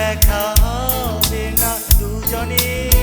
দেখা হবে না দুজনে।